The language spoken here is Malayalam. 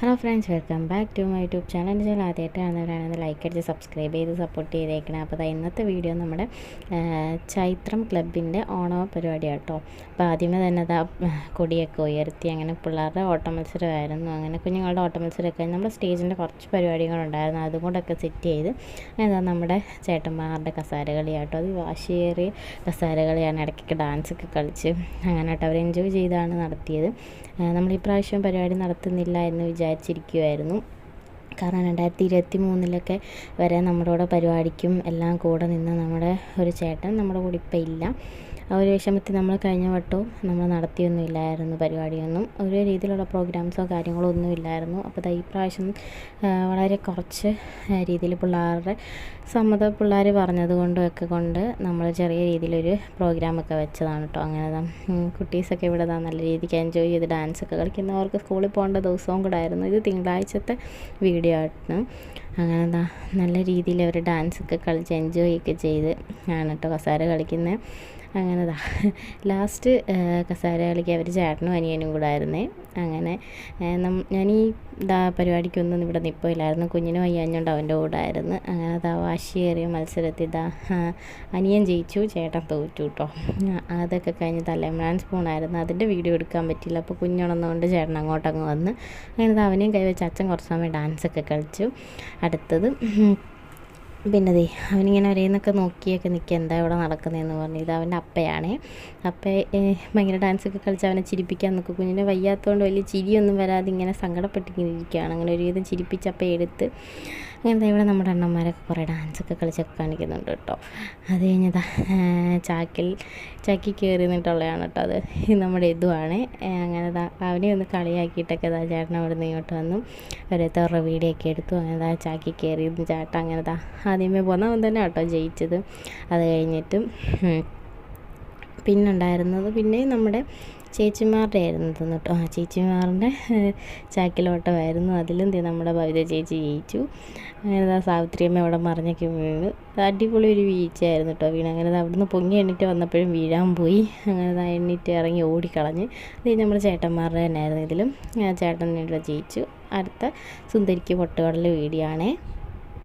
Hello friends welcome back to my YouTube channel എന്റെ ചാനൽ ആദ്യമായിട്ട് കാണുന്നവരാണെങ്കിൽ ലൈക്ക് അടിച്ച് സബ്സ്ക്രൈബ് ചെയ്ത് സപ്പോർട്ട് ചെയ്തേക്കണം. അപ്പോൾ ഇന്നത്തെ വീഡിയോ നമ്മുടെ ചൈത്രം ക്ലബിന്റെ ഓണോ പരിപാടിയാണ് കേട്ടോ അപ്പോൾ ആദ്യമേ തന്നെ അതാ കൊടിയൊക്കെ ഉയർത്തി അങ്ങനെ പിള്ളേരുടെ ഓട്ട മത്സരമായിരുന്നു. അങ്ങനെ കുഞ്ഞുങ്ങളുടെ ഓട്ട മത്സരമൊക്കെ നമ്മുടെ സ്റ്റേജിന്റെ കുറച്ച് പരിപാടികളുണ്ടായിരുന്നു അതും കൂടെയൊക്കെ സെറ്റ് ചെയ്ത് എന്താ നമ്മുടെ ചേട്ടന്മാരുടെ കസാര കളിയാട്ടോ അത് വാശിയേറിയ കസാര കളിയാണ് ഇടയ്ക്കൊക്കെ ഡാൻസൊക്കെ കളിച്ച് അങ്ങനെ കേട്ടോ അവർ എൻജോയ് ചെയ്താണ് നടത്തിയത്. നമ്മൾ ഈ പ്രാവശ്യം പരിപാടി നടത്തുന്നില്ല എന്ന് വിചാരിച്ചിരിക്കുമായിരുന്നു കാരണം രണ്ടായിരത്തി ഇരുപത്തി മൂന്നിലൊക്കെ വരെ നമ്മുടെ കൂടെ പരിപാടിക്കും എല്ലാം കൂടെ നിന്ന് നമ്മുടെ ഒരു ചേട്ടൻ നമ്മുടെ കൂടെ ഇപ്പം ഇല്ല. ആ ഒരു വിഷമത്തിൽ നമ്മൾ കഴിഞ്ഞ വട്ടവും നമ്മൾ നടത്തിയൊന്നും ഇല്ലായിരുന്നു പരിപാടിയൊന്നും. ഒരു രീതിയിലുള്ള പ്രോഗ്രാംസോ കാര്യങ്ങളോ ഒന്നും ഇല്ലായിരുന്നു. അപ്പോൾ ഈ പ്രാവശ്യം വളരെ കുറച്ച് രീതിയിൽ പിള്ളേരുടെ സമ്മതം പിള്ളേർ പറഞ്ഞത് കൊണ്ടും ഒക്കെ കൊണ്ട് നമ്മൾ ചെറിയ രീതിയിലൊരു പ്രോഗ്രാമൊക്കെ വെച്ചതാണ് കേട്ടോ. അങ്ങനെ കുട്ടീസൊക്കെ ഇവിടെ നല്ല രീതിക്ക് എൻജോയ് ചെയ്ത് ഡാൻസൊക്കെ കളിക്കുന്നവർക്ക് സ്കൂളിൽ പോകേണ്ട ദിവസവും കൂടെ ആയിരുന്നു. ഇത് തിങ്കളാഴ്ചത്തെ വീഡിയോ ആയിരുന്നു അങ്ങനെ എന്താ നല്ല രീതിയിൽ അവർ ഡാൻസൊക്കെ കളിച്ച് എൻജോയ് ഒക്കെ ചെയ്ത് ആണ് കേട്ടോ കസാര കളിക്കുന്നത് അങ്ങനെ ലാസ്റ്റ് കസാര കളിക്ക് അവർ ചേട്ടനും അനിയനും കൂടെ ആയിരുന്നേ. അങ്ങനെ ഞാൻ ഈ ദാ പരിപാടിക്കൊന്നും ഇവിടെ നിൽപ്പില്ലായിരുന്നു കുഞ്ഞിനും അയ്യാഞ്ഞോണ്ട് അവന്റെ കൂടെ ആയിരുന്നു. അങ്ങനെ ദാ വാശിയേറിയ മത്സരത്തിൽ ഇതാ അനിയൻ ജയിച്ചു ചേട്ടൻ തോറ്റു കേട്ടോ അതൊക്കെ കഴിഞ്ഞ് തലേമണാൻ സ്പൂണായിരുന്നു അതിന്റെ വീഡിയോ എടുക്കാൻ പറ്റില്ല അപ്പോൾ കുഞ്ഞുണന്നുകൊണ്ട് ചേട്ടൻ അങ്ങോട്ടങ്ങ് വന്ന് അങ്ങനെ അവനെയും കൈവച്ച് അച്ഛൻ കുറച്ച് സമയം ഡാൻസൊക്കെ കളിച്ചു. അടുത്തത്. പിന്നെ ദേ അവനിങ്ങനെ ഒരേന്നൊക്കെ നോക്കിയൊക്കെ നിൽക്കുക എന്താ ഇവിടെ നടക്കുന്നതെന്ന് പറഞ്ഞു. ഇത് അവന്റെ അപ്പയാണേ. അപ്പ ഭയങ്കര ഡാൻസൊക്കെ കളിച്ച് അവനെ ചിരിപ്പിക്കാൻ നോക്കും. കുഞ്ഞിനെ വയ്യാത്തതുകൊണ്ട് വലിയ ചിരിയൊന്നും വരാതെ ഇങ്ങനെ സങ്കടപ്പെട്ടിങ്ങനെ ഇരിക്കുകയാണ് അങ്ങനെ ഒരുവിധം ചിരിപ്പിച്ച് അപ്പം എടുത്ത് അങ്ങനത്തെ ഇവിടെ നമ്മുടെ അണ്ണന്മാരൊക്കെ കുറേ ഡാൻസൊക്കെ കളിച്ചൊക്കെ കാണിക്കുന്നുണ്ട് കേട്ടോ. അത് കഴിഞ്ഞതാ ചാക്കിൽ ചാക്കി കയറി നിന്നിട്ടുള്ളതാണ് കേട്ടോ അത്. നമ്മുടെ ഇതുമാണ് അങ്ങനെ അവനെ ഒന്ന് കളിയാക്കിയിട്ടൊക്കെ ഇതാ ചേട്ടൻ അവിടെ നിന്ന് ഇങ്ങോട്ട് വന്നു. ഓരോരുത്തരുടെ വീഡിയോ ഒക്കെ എടുത്തു. അങ്ങനെ ചാക്കി കയറി ചേട്ടൻ അങ്ങനെ ആദ്യമേ പോകുന്നവൻ തന്നെ കേട്ടോ ജയിച്ചത്. അത് കഴിഞ്ഞിട്ടും പിന്നുണ്ടായിരുന്നത് പിന്നെ നമ്മുടെ ചേച്ചിമാരുടെ ആയിരുന്നു കേട്ടോ. ആ ചേച്ചിമാരുടെ ചാക്കിലോട്ടമായിരുന്നു. അതിലും നമ്മുടെ ഭവിത ചേച്ചി ജയിച്ചു. അങ്ങനെ സാവിത്രിയമ്മ അവിടെ മറിഞ്ഞൊക്കെ വീണ്. അടിപൊളി ഒരു വീഴ്ചയായിരുന്നു കേട്ടോ വീണ്. അങ്ങനെ അവിടുന്ന് പൊങ്ങി എണ്ണിട്ട് വന്നപ്പോഴും വീഴാൻ പോയി. അങ്ങനെ എണ്ണിട്ട് ഇറങ്ങി ഓടിക്കളഞ്ഞ്. അത് നമ്മുടെ ചേട്ടന്മാരുടെ തന്നെ ആയിരുന്നു ഇതിലും ചേട്ടൻ ഇവിടെ ജയിച്ചു. അടുത്ത സുന്ദരിക്ക് പൊട്ടുകടൽ വീഡിയോ ആണേ